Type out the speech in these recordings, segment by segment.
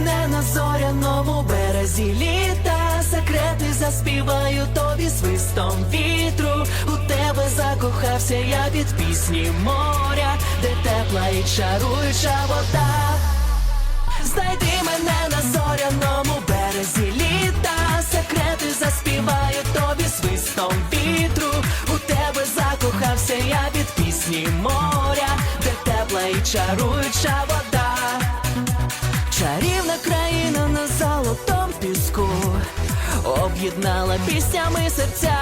мене на зоряному березі літа, секрети заспіваю тобі свистом вітру. У тебе закохався я від пісні моря, де тепла і чаруюча вода. Знайди мене на зоряному березі літа, секрети заспіваю тобі свистом вітру. У тебе закохався я від пісні моря, де тепла і чаруюча вода. Об'єднала піснями серця.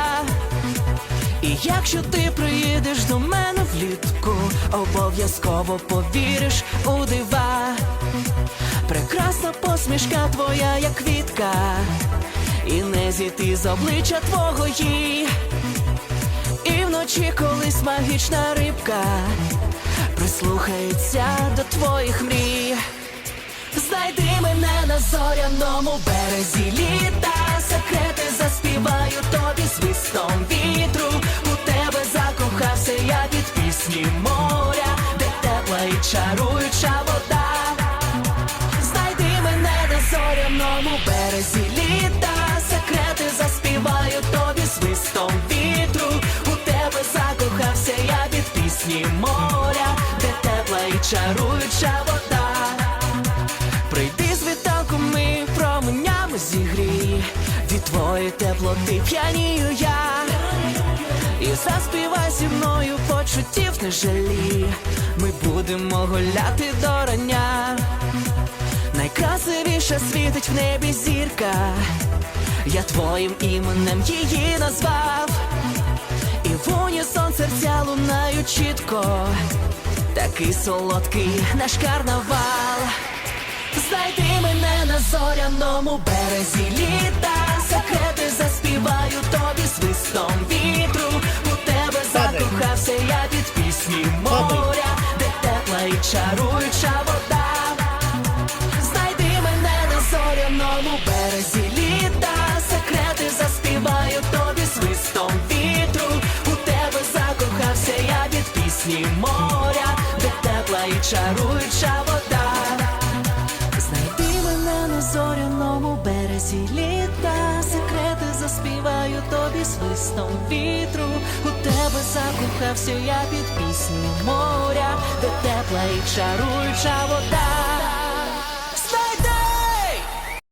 І якщо ти приїдеш до мене влітку, обов'язково повіриш у дива. Прекрасна посмішка твоя, як квітка, і не зійти з обличчя твого їй. І вночі колись магічна рибка прислухається до твоїх мрій. Знайди мене на зоряному березі літа, заспіваю тобі свистом вітру. У тебе закохався я від пісні моря, де тепла і чаруюча вода. Знайди мене на зоряному березі літа, секрети заспіваю тобі свистом вітру. У тебе закохався я від пісні моря, де тепла і чаруюча вода. Прийди з вітанком, ми променями зігрій, від твоєї теплоти п'янію я. І заспівай зі мною почуттів не жалі. Ми будемо гуляти до рання. Найкрасивіша світить в небі зірка. Я твоїм іменем її назвав. І в унісон серця лунають чітко. Такий солодкий наш карнавал. Зоряному березі літа, секрети заспіваю тобі свистом вітру. У тебе закохався я від пісні моря, де тепла і чаруюча вода. Знайди мене на зоряному березі літа, секрети заспіваю тобі свистом вітру. У тебе закохався я від пісні моря, де тепла і чаруюча березі літа, секрети заспіваю тобі свистом вітру. У тебе закохався я під пісню моря, де тепла і чаруюча вода.